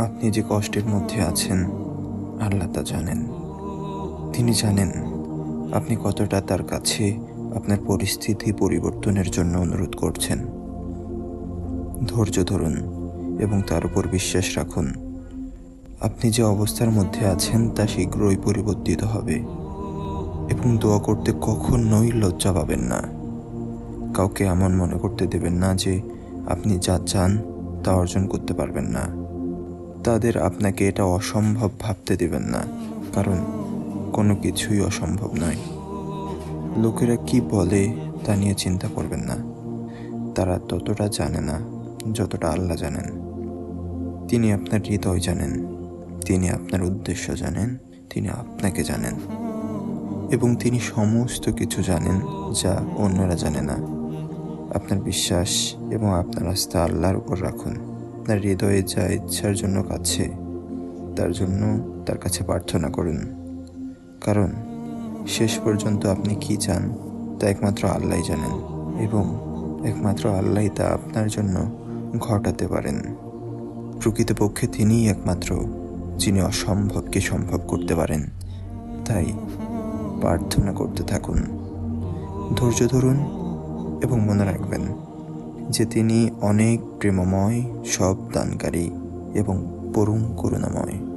আপনি যে কষ্টের মধ্যে আছেন, আল্লাহ তা জানেন। তিনি জানেন আপনি কতটা তার কাছে আপনার পরিস্থিতি পরিবর্তনের জন্য অনুরোধ করছেন। ধৈর্য ধরুন এবং তার উপর বিশ্বাস রাখুন। আপনি যে অবস্থার মধ্যে আছেন, তা শীঘ্রই পরিবর্তিত হবে এবং দোয়া করতে কখনোই লজ্জা পাবেন না। কাউকে এমন মনে করতে দেবেন না যে আপনি যা চান তা অর্জন করতে পারবেন না। তাদের আপনাকে এটা অসম্ভব ভাবতে দেবেন না, কারণ কোনো কিছুই অসম্ভব নয়। লোকেরা কি বলে তা নিয়ে চিন্তা করবেন না। তারা ততটা জানে না যতটা আল্লাহ জানেন। তিনি আপনার হৃদয় জানেন, তিনি আপনার উদ্দেশ্য জানেন, তিনি আপনাকে জানেন। এবং তিনি সমস্ত কিছু জানেন যা অন্যরা জানে না। আপনার বিশ্বাস এবং আপনার আস্থা আল্লাহর উপর রাখুন। আপনার হৃদয়ে যা ইচ্ছার জন্য কাছে, তার জন্য তার কাছে প্রার্থনা করুন। কারণ শেষ পর্যন্ত আপনি কি চান, তা একমাত্র আল্লাহই জানেন এবং একমাত্র আল্লাহই তা আপনার জন্য ঘটাতে পারেন। প্রকৃতপক্ষে তিনিই একমাত্র যিনি অসম্ভবকে সম্ভব করতে পারেন। তাই প্রার্থনা করতে থাকুন। ধৈর্য ধরুন এবং মনে রাখবেন যে তিনি অনেক প্রেমময় সব দানকারী এবং পরম করুণাময়।